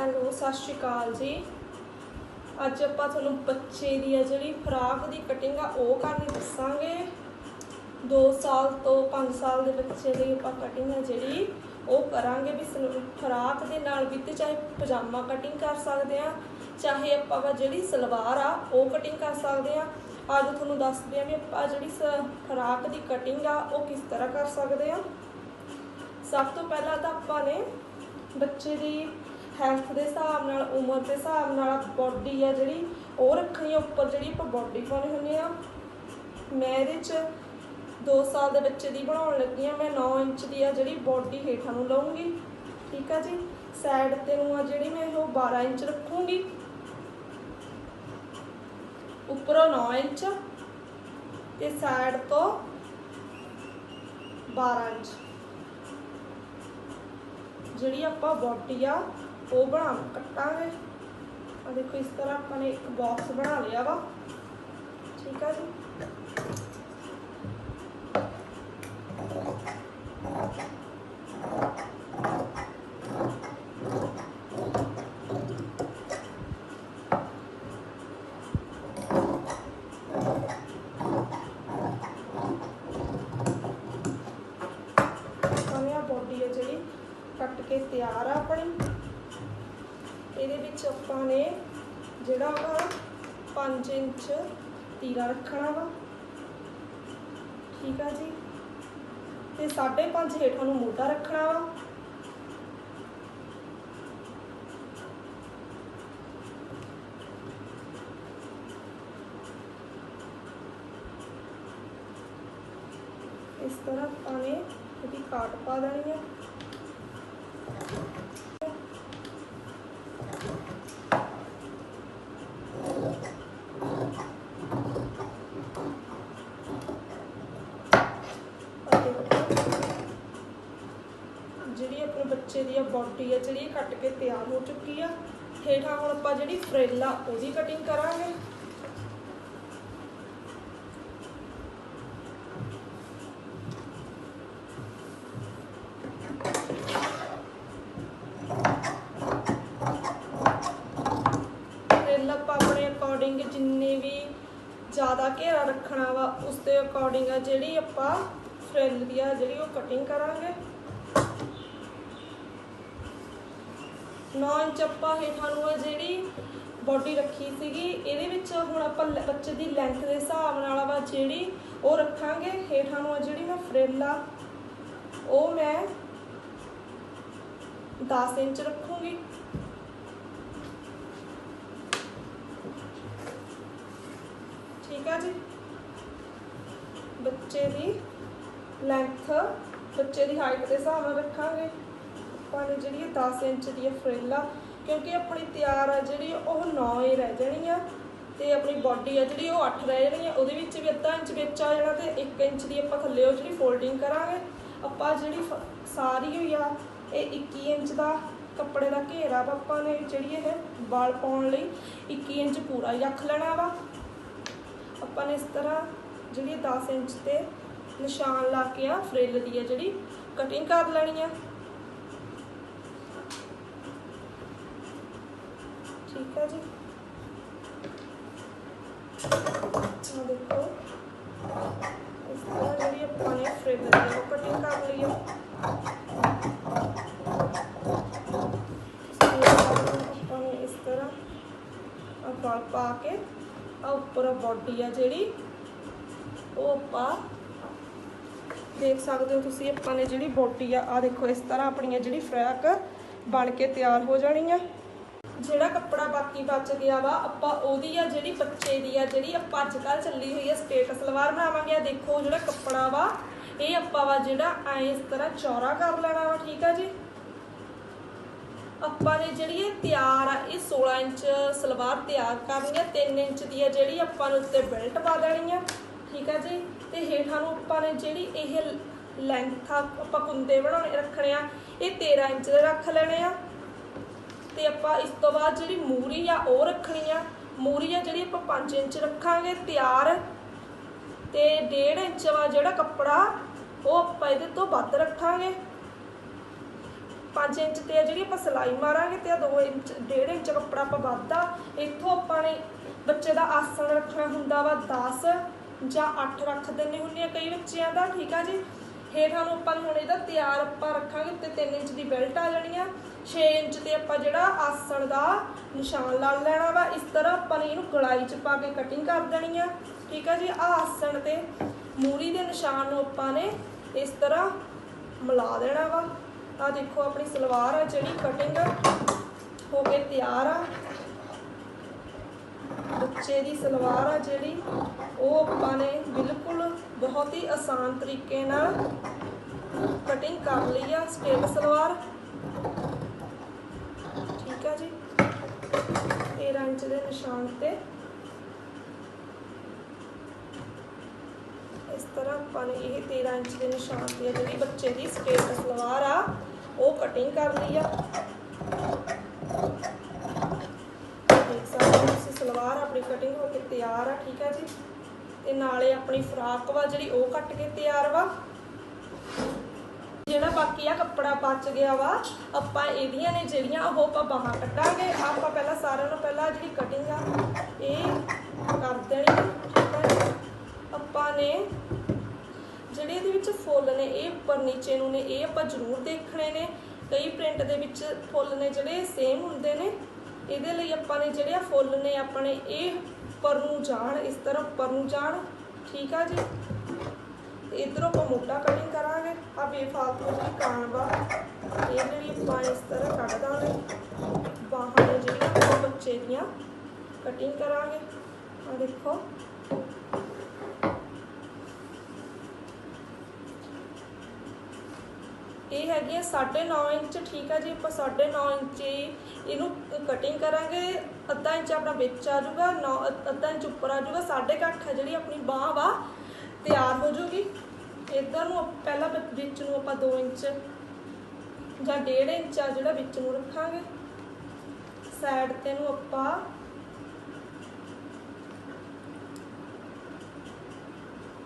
Hello, ਸਤਿ ਸ਼੍ਰੀ ਅਕਾਲ ਜੀ। ਅੱਜ ਆਪਾਂ ਤੁਹਾਨੂੰ ਬੱਚੇ ਦੀ ਆ ਜਿਹੜੀ ਫਰਾਕ ਦੀ ਕਟਿੰਗ ਆ, ਉਹ ਕਰਨੀ ਦੱਸਾਂਗੇ। 2 ਸਾਲ ਤੋਂ 5 ਸਾਲ ਦੇ ਬੱਚੇ ਲਈ ਆਪਾਂ ਕਟਿੰਗ ਆ ਜਿਹੜੀ, ਉਹ ਕਰਾਂਗੇ ਵੀ ਸਲ- ਫਰਾਕ ਦੇ ਨਾਲ ਵੀ ਤੇ ਚਾਹੇ ਪਜਾਮਾ ਕਟਿੰਗ ਕਰ ਸਕਦੇ ਆ, ਚਾਹੇ ਆਪਾਂ ਵਾ ਜਿਹੜੀ ਸਲਵਾਰ ਆ, ਉਹ ਕਟਿੰਗ ਕਰ ਸਕਦੇ ਆ। ਅੱਜ ਤੁਹਾਨੂੰ ਦੱਸਦੇ ਆ ਵੀ ਆਪਾਂ ਜਿਹੜੀ ਸ- ਫਰਾਕ ਦੀ ਕਟਿੰਗ ਆ, ਉਹ ਕਿਸ ਤਰ੍ਹਾਂ ਕਰ ਸਕਦੇ ਆ। ਸਭ ਤੋਂ ਪਹਿਲਾਂ ਤਾਂ ਆਪਾਂ ਨੇ ਬੱਚੇ ਦੀ ਹੈਲਥ ਦੇ ਹਿਸਾਬ ਨਾਲ, ਉਮਰ ਦੇ ਹਿਸਾਬ ਨਾਲ ਬੋਡੀ ਆ ਜਿਹੜੀ, ਉਹ ਰੱਖਣੀ ਆ ਉੱਪਰ ਜਿਹੜੀ ਆਪਾਂ ਬੋਡੀ ਪਾਉਣੀ ਹੁੰਦੀ ਆ। ਮੈਂ ਇਹਦੇ ਚ 2 ਸਾਲ ਦੇ ਬੱਚੇ ਦੀ ਬਣਾਉਣ ਲੱਗੀ ਆ। ਮੈਂ 9 ਇੰਚ ਦੀ ਆ ਜਿਹੜੀ ਬੋਡੀ ਹੇਠਾਂ ਨੂੰ ਲਾਉਂਗੀ ਠੀਕ ਆ ਜੀ? ਸਾਈਡ ਤੇ ਨੂੰ ਆ ਜਿਹੜੀ ਮੈਂ ਉਹ 12 ਇੰਚ ਰੱਖੂੰਗੀ। ਉੱਪਰੋਂ 9 ਇੰਚ ਤੇ ਸਾਈਡ ਤੋਂ 12 ਇੰਚ। ਜਿਹੜੀ ਆਪਾਂ ਬੋਡੀ ਆ ਉਹ ਬਣਾ ਕੱਟਾਂਗੇ। ਆ ਦੇਖੋ, ਇਸ ਤਰ੍ਹਾਂ ਆਪਾਂ ਨੇ ਇੱਕ ਬਾਕਸ ਬਣਾ ਲਿਆ ਵਾ। ਠੀਕ ਆ ਜੀ? ਆ ਬਾਡੀ ਹੈ ਜਿਹੜੀ, ਕੱਟ ਕੇ ਤਿਆਰ ਆ ਆਪਣੀ। ਇਹਦੇ ਵਿੱਚ ਆਪਾਂ ਨੇ ਜਿਹੜਾ ਵਾ 5 ਇੰਚ ਤੀਰਾ ਰੱਖਣਾ ਵਾ। ਠੀਕ ਆ ਜੀ। ਤੇ 5.5 ਹੇਠਾਂ ਨੂੰ ਮੋਢਾ ਰੱਖਣਾ ਵਾ। ਇਸ ਤਰ੍ਹਾਂ ਆਪਾਂ ਨੇ ਇਹਦੀ ਕਾਟ ਪਾ ਦੇਣੀ ਹੈ ਅਤੇ ਜਿਹੜੀ ਆਪਣੇ ਬੱਚੇ ਦੀ ਆ ਬਾਡੀ ਆ ਜਿਹੜੀ ਇਹ ਕੱਟ ਕੇ ਤਿਆਰ ਹੋ ਚੁੱਕੀ ਆ। ਹੇਠਾਂ ਹੁਣ ਆਪਾਂ ਜਿਹੜੀ ਫਰੇਲ ਆ, ਉਹਦੀ ਕਟਿੰਗ ਕਰਾਂਗੇ। ਫਰੇਲ ਆਪਣੇ ਅਕੋਰਡਿੰਗ ਜਿੰਨੇ ਵੀ ਜ਼ਿਆਦਾ ਘੇਰਾ ਰੱਖਣਾ ਵਾ, ਉਸ ਦੇ ਅਕੋਰਡਿੰਗ ਆ ਜਿਹੜੀ ਆਪਾਂ ਫਰੇਲ ਦੀ ਆ ਜਿਹੜੀ ਉਹ ਕਟਿੰਗ ਕਰਾਂਗੇ। 9 ਇੰਚ ਆਪਾਂ ਹੇਠਾਂ ਨੂੰ ਜਿਹੜੀ ਬਾਡੀ ਰੱਖੀ ਸੀਗੀ, ਇਹਦੇ ਵਿੱਚ ਹੁਣ ਆਪਾਂ ਲ- ਬੱਚੇ ਦੀ ਲੈਂਥ ਦੇ ਹਿਸਾਬ ਨਾਲ ਵਾ ਜਿਹੜੀ ਉਹ ਰੱਖਾਂਗੇ। ਹੇਠਾਂ ਨੂੰ ਜਿਹੜੀ ਮੈਂ ਫਰੇਲਾ ਉਹ ਮੈਂ 10 ਇੰਚ ਰੱਖੂੰਗੀ। ਠੀਕ ਆ ਜੀ? ਬੱਚੇ ਦੀ ਲੈਂਥ ਬੱਚੇ ਦੀ ਹਾਈਟ ਦੇ ਹਿਸਾਬ ਨਾਲ ਰੱਖਾਂਗੇ। ਆਪਾਂ ਨੇ ਜਿਹੜੀ ਇਹ 10 ਇੰਚ ਦੀ ਫਰੇਲ, ਕਿਉਂਕਿ ਆਪਣੀ ਤਿਆਰ ਆ ਜਿਹੜੀ, ਉਹ 9 ਹੀ ਰਹਿ ਜਾਣੀ ਆ ਤੇ ਆਪਣੀ ਬਾਡੀ ਆ ਜਿਹੜੀ, ਉਹ 8 ਰਹਿ ਜਾਣੀ ਆ ਉਹਦੇ ਵਿੱਚ ਵੀ ਅੱਧਾ ਇੰਚ ਵਿੱਚ ਆ ਜਾਣਾ ਤੇ 1 ਇੰਚ ਦੀ ਆਪਾਂ ਥੱਲੇ ਉਹ ਜਿਹੜੀ ਫੋਲਡਿੰਗ ਕਰਾਂਗੇ। ਆਪਾਂ ਜਿਹੜੀ ਫ- ਸਾਰੀ ਹੋਈ ਆ, ਇਹ 21 ਇੰਚ ਦਾ ਕੱਪੜੇ ਦਾ ਘੇਰਾ ਵਾ ਆਪਾਂ ਨੇ ਜਿਹੜੀ ਇਹ ਵਾਲ ਪਾਉਣ ਲਈ 21 ਇੰਚ ਪੂਰਾ ਹੀ ਰੱਖ ਲੈਣਾ ਵਾ। ਆਪਾਂ ਨੇ ਇਸ ਤਰ੍ਹਾਂ ਜਿਹੜੀ 10 ਇੰਚ ਤੇ ਨਿਸ਼ਾਨ ਲਾ ਕੇ ਆ, ਫਰਿੱਲ ਦੀ ਆ ਜਿਹੜੀ ਕਟਿੰਗ ਕਰ ਲੈਣੀ ਆ। ਠੀਕ ਆ ਜੀ। ਆ ਦੇਖੋ। ਇਸ ਤਰ੍ਹਾਂ ਜਿਹੜੀ ਆਪਾਂ ਨੇ ਫਰਿੱਲ ਦੀ ਕਟਿੰਗ ਕਰ ਲਈ ਆਪਾਂ ਨੇ ਇਸ ਤਰ੍ਹਾਂ ਆ ਪਾ ਕੇ ਆ ਉੱਪਰ ਬਾਡੀ ਆ ਜਿਹੜੀ, ਉਹ ਆਪਾਂ ਦੇਖ ਸਕਦੇ ਹੋ ਤੁਸੀਂ, ਆਪਾਂ ਨੇ ਜਿਹੜੀ ਬੋਟੀ ਆ ਆ ਦੇਖੋ, ਇਸ ਤਰ੍ਹਾਂ ਆਪਣੀ ਜਿਹੜੀ ਫਰੈਕ ਬਣ ਕੇ ਤਿਆਰ ਹੋ ਜਾਣੀ ਆ ਜਿਹੜਾ ਕੱਪੜਾ ਬਾਕੀ ਬਚ ਗਿਆ ਵਾ, ਆਪਾਂ ਉਹਦੀ ਆ ਜਿਹੜੀ ਬੱਚੇ ਦੀ ਆ, ਜਿਹੜੀ ਆਪਾਂ ਅੱਜ ਕੱਲ ਚੱਲੀ ਹੋਈ ਆ ਸਟੇਟ ਸਲਵਾਰ ਬਣਾਵਾਂਗੇ। ਆ ਦੇਖੋ ਜਿਹੜਾ ਕੱਪੜਾ ਵਾ, ਇਹ ਆਪਾਂ ਵਾ ਜਿਹੜਾ ਐ ਇਸ ਤਰ੍ਹਾਂ ਚੌੜਾ ਕਰ ਲੈਣਾ ਵਾ, ਠੀਕ ਆ ਜੀ? ਆਪਾਂ ਨੇ ਜਿਹੜੀ ਇਹ ਤਿਆਰ ਆ, ਇਹ 16 ਇੰਚ ਸਲਵਾਰ ਤਿਆਰ ਕਰਨੀ ਆ 3 ਇੰਚ ਦੀ ਆ ਜਿਹੜੀ ਆਪਾਂ ਨੂੰ ਉੱਤੇ ਬੈਲਟ ਪਾ ਦੇਣੀ ਆ, ਠੀਕ ਆ ਜੀ? ਤੇ ਹੇਠਾਂ ਨੂੰ ਆਪਾਂ ਨੇ ਜਿਹੜੀ ਇਹ ਲੈਂਥ ਆ, ਆਪਾਂ ਕੁੰਦੇ ਬਣਾਉਣੇ ਰੱਖਣੇ ਆ, ਇਹ 13 ਇੰਚ ਦੇ ਰੱਖ ਲੈਣੇ ਆ। ਤੇ ਆਪਾਂ ਇਸ ਤੋਂ ਬਾਅਦ ਜਿਹੜੀ ਮੂਰੀ ਆ ਉਹ ਰੱਖਣੀ ਆ। ਮੂਰੀ ਆ ਜਿਹੜੀ ਆਪਾਂ 5 ਇੰਚ ਰੱਖਾਂਗੇ, ਤਿਆਰ। ਤੇ 1.5 ਇੰਚ ਵਾ ਜਿਹੜਾ ਕੱਪੜਾ, ਉਹ ਆਪਾਂ ਇਹਦੇ ਤੋਂ ਵੱਧ ਰੱਖਾਂਗੇ। 5 ਇੰਚ ਤੇ ਜਿਹੜੀ ਆਪਾਂ ਸਿਲਾਈ ਮਾਰਾਂਗੇ ਤੇ ਆ 2 ਇੰਚ 1.5 ਇੰਚ ਕੱਪੜਾ ਆਪਾਂ ਵੱਧਦਾ। ਇੱਥੋਂ ਆਪਾਂ ਨੇ ਬੱਚੇ ਦਾ ਆਸਣ ਰੱਖਣਾ ਹੁੰਦਾ ਵਾ 10 ਜਾਂ 8 ਰੱਖ ਦਿੰਦੇ ਹੁੰਦੇ ਆ ਕਈ ਬੱਚਿਆਂ ਦਾ, ਠੀਕ ਆ ਜੀ? ਹੇਠਾਂ ਨੂੰ ਆਪਾਂ ਹੁਣ ਇਹਦਾ ਤਿਆਰ ਆਪਾਂ ਰੱਖਾਂਗੇ ਉੱਤੇ 3 ਇੰਚ ਦੀ ਬੈਲਟ ਆ ਜਾਣੀ ਆ। 6 ਇੰਚ ਤੇ ਆਪਾਂ ਜਿਹੜਾ ਆਸਣ ਦਾ ਨਿਸ਼ਾਨ ਲਾ ਲੈਣਾ ਵਾ, ਇਸ ਤਰ੍ਹਾਂ ਆਪਾਂ ਨੇ ਇਹਨੂੰ ਗਲਾਈ ਚ ਪਾ ਕੇ ਕਟਿੰਗ ਕਰ ਦੇਣੀ ਆ। ਠੀਕ ਆ ਜੀ ਆ ਆਸਣ ਤੇ ਮੂਰੀ ਦੇ ਨਿਸ਼ਾਨ ਨੂੰ ਆਪਾਂ ਨੇ ਇਸ ਤਰ੍ਹਾਂ ਮਿਲਾ ਦੇਣਾ ਵਾ। ਆ ਦੇਖੋ ਆਪਣੀ ਸਲਵਾਰ ਆ ਜਿਹੜੀ ਕਟਿੰਗ ਹੋ ਕੇ ਤਿਆਰ ਆ। ਬੱਚੇ ਦੀ ਸਲਵਾਰ ਆ ਜਿਹੜੀ, ਉਹ ਆਪਾਂ ਨੇ ਬਿਲਕੁਲ ਬਹੁਤ ਹੀ ਆਸਾਨ ਤਰੀਕੇ ਨਾਲ ਕਟਿੰਗ ਕਰ ਲਈ ਆ ਸਟੇਪ ਸਲਵਾਰ। ਠੀਕ ਆ ਜੀ। 13 ਇੰਚ ਦੇ ਨਿਸ਼ਾਨ ਤੇ। ਇਸ ਤਰ੍ਹਾਂ ਆਪਾਂ ਨੇ ਇਹ 13 ਇੰਚ ਦੇ ਨਿਸ਼ਾਨ ਤੇ ਜਿਹੜੀ ਬੱਚੇ ਦੀ ਸਟੇਟ ਸਲਵਾਰ ਆ, ਉਹ ਕਟਿੰਗ ਕਰ ਲਈ ਆ। ਦੇਖ ਸਕਦੇ ਹੋ ਤੁਸੀਂ ਸਲਵਾਰ ਆਪਣੀ ਕਟਿੰਗ ਹੋ ਕੇ ਤਿਆਰ ਆ, ਠੀਕ ਹੈ ਜੀ। ਤੇ ਨਾਲੇ ਆਪਣੀ ਫਰਾਕ ਵਾ ਜਿਹੜੀ ਉਹ ਕੱਟ ਕੇ ਤਿਆਰ ਵਾ। ਜਿਹੜਾ ਬਾਕੀ ਆ ਕੱਪੜਾ ਬਚ ਗਿਆ ਵਾ, ਆਪਾਂ ਇਹਦੀਆਂ ਨੇ ਜਿਹੜੀਆਂ ਉਹ ਆਪਾਂ ਬਾਹਾਂ ਕੱਟਾਂਗੇ ਆਪਾਂ ਪਹਿਲਾਂ ਸਾਰਿਆਂ ਨੂੰ ਪਹਿਲਾਂ ਜਿਹੜੀ ਕਟਿੰਗ ਆ, ਇਹ ਕਰ ਦੇਣੀ, ਠੀਕ ਆ ਆਪਾਂ ਨੇ ਜਿਹੜੇ ਇਹਦੇ ਵਿੱਚ ਫੁੱਲ ਨੇ, ਇਹ ਉੱਪਰ ਨੀਚੇ ਨੂੰ ਨੇ, ਇਹ ਆਪਾਂ ਜ਼ਰੂਰ ਦੇਖਣੇ ਨੇ। ਕਈ ਪ੍ਰਿੰਟ ਦੇ ਵਿੱਚ ਫੁੱਲ ਨੇ ਜਿਹੜੇ ਸੇਮ ਹੁੰਦੇ ਨੇ। ਇਹਦੇ ਲਈ ਆਪਾਂ ਨੇ ਜਿਹੜੇ ਆ ਫੁੱਲ ਨੇ, ਆਪਾਂ ਨੇ ਇਹ ਪਰ ਨੂੰ ਜਾਣ ਇਸ ਤਰ੍ਹਾਂ ਪਰ ਨੂੰ ਜਾਣ ਠੀਕ ਆ ਜੀ? ਤੇ ਇਧਰੋਂ ਆਪਾਂ ਮੋਟਾ ਕਟਿੰਗ ਕਰਾਂਗੇ। ਆ ਬੇਫਾਲਤੂ ਜਿਹੜੀ ਕਾਣ ਵਾ। ਇਹ ਜਿਹੜੀ ਆਪਾਂ ਇਸ ਤਰ੍ਹਾਂ ਕੱਢ ਦਾਂਗੇ, ਬਾਹਾਂ ਨੇ ਜਿਹੜੀਆਂ ਬੱਚੇ ਦੀਆਂ ਕਟਿੰਗ ਕਰਾਂਗੇ। ਆ ਦੇਖੋ। ਇਹ ਹੈਗੀ ਹੈ 9.5 ਇੰਚ, ਠੀਕ ਹੈ ਜੀ, ਆਪਾਂ 9.5 ਇੰਚ ਇਹਨੂੰ ਕਟਿੰਗ ਕਰਾਂਗੇ। ਅੱਧਾ ਇੰਚ ਆਪਣਾ ਵਿੱਚ ਆ ਜਾਊਗਾ, ਨੌ ਅੱਧਾ ਇੰਚ ਉੱਪਰ ਆ ਜਾਊਗਾ 8.5 ਹੈ ਜਿਹੜੀ ਆਪਣੀ ਬਾਹ ਵਾ, ਤਿਆਰ ਹੋ ਜਾਊਗੀ। ਇੱਧਰ ਨੂੰ ਪਹਿਲਾਂ ਵਿੱਚ- ਨੂੰ ਆਪਾਂ 2 ਇੰਚ ਜਾਂ 1.5 ਇੰਚ ਆ ਜਿਹੜਾ ਵਿੱਚ ਨੂੰ ਰੱਖਾਂਗੇ। ਸਾਈਡ ਤੇ ਨੂੰ ਆਪਾਂ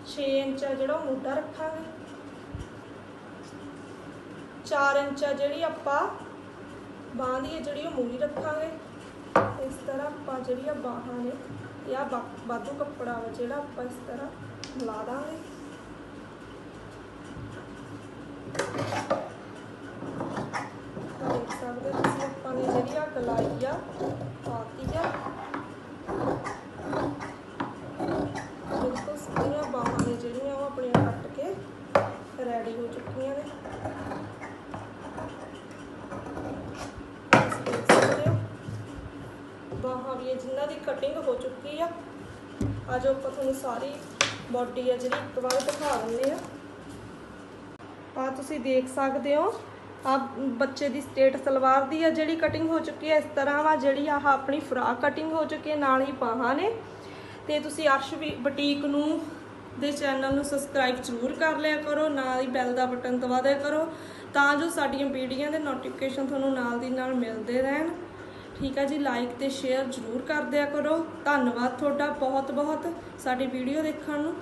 ਛੇ ਇੰਚ ਆ ਜਿਹੜਾ ਉਹ ਮੋਢਾ ਰੱਖਾਂਗੇ। 4 ਇੰਚ ਆ ਜਿਹੜੀ ਆਪਾਂ ਬਾਂਹ ਦੀ ਹੈ ਜਿਹੜੀ ਉਹ ਮੂਰੀ ਰੱਖਾਂਗੇ। ਇਸ ਤਰ੍ਹਾਂ ਆਪਾਂ ਜਿਹੜੀਆਂ ਬਾਹਾਂ ਨੇ ਜਾਂ ਆ ਬਾਦੂ ਕੱਪੜਾ ਵਾ ਜਿਹੜਾ ਆਪਾਂ ਇਸ ਤਰ੍ਹਾਂ ਲਾ ਦਾਂਗੇ। ਦੇਖ ਸਕਦੇ ਤੁਸੀਂ ਆਪਾਂ ਨੇ ਜਿਹੜੀ ਆ ਗਲਾਈ ਆ ਪਾਤੀ ਆ ਬਿਲਕੁਲ ਸਾਰੀਆਂ ਬਾਹਾਂ ਨੇ ਜਿਹੜੀਆਂ ਉਹ ਆਪਣੀਆਂ ਕੱਟ ਕੇ ਰੈਡੀ ਹੋ ਚੁੱਕੀਆਂ ਨੇ ਤੁਸੀਂ ਦੇਖ ਸਕਦੇ ਹੋ ਬਾਹਾਂ ਵੀ ਹੈ ਜਿਨ੍ਹਾਂ ਦੀ ਕਟਿੰਗ ਹੋ ਚੁੱਕੀ ਆ। ਅੱਜ ਆਪਾਂ ਤੁਹਾਨੂੰ ਸਾਰੀ ਬਾਡੀ ਆ ਜਿਹੜੀ ਇੱਕ ਵਾਰ ਦਿਖਾ ਦਿੰਦੇ ਆ। ਆ ਤੁਸੀਂ ਦੇਖ ਸਕਦੇ ਹੋ ਆ ਬੱਚੇ ਦੀ ਸਟੇਟ ਸਲਵਾਰ ਦੀ ਆ ਜਿਹੜੀ ਕਟਿੰਗ ਹੋ ਚੁੱਕੀ ਹੈ ਇਸ ਤਰ੍ਹਾਂ ਵਾ ਜਿਹੜੀ ਆਹ ਆਪਣੀ ਫਰਾਕ ਕਟਿੰਗ ਹੋ ਚੁੱਕੀ ਹੈ ਨਾਲ ਹੀ ਬਾਹਾਂ ਨੇ। ਤੇ ਤੁਸੀਂ ਅਰਸ਼ ਵੀ ਬੁਟੀਕ ਨੂੰ, ਦੇ ਚੈਨਲ ਨੂੰ ਸਬਸਕ੍ਰਾਈਬ ਜ਼ਰੂਰ ਕਰ ਲਿਆ ਕਰੋ, ਨਾਲ ਹੀ ਬੈਲ ਦਾ ਬਟਨ ਦਬਾ ਦਿਆ ਕਰੋ, ਤਾਂ ਜੋ ਸਾਡੀਆਂ ਵੀਡੀਓ ਦੇ ਨੋਟੀਫਿਕੇਸ਼ਨ ਤੁਹਾਨੂੰ ਨਾਲ ਦੀ ਨਾਲ ਮਿਲਦੇ ਰਹਿਣ। ਠੀਕ ਆ ਜੀ ਲਾਈਕ ਤੇ ਸ਼ੇਅਰ ਜ਼ਰੂਰ ਕਰ ਦਿਆ ਕਰੋ। ਧੰਨਵਾਦ ਤੁਹਾਡਾ ਬਹੁਤ ਬਹੁਤ ਸਾਡੀ ਵੀਡੀਓ ਦੇਖਣ ਨੂੰ।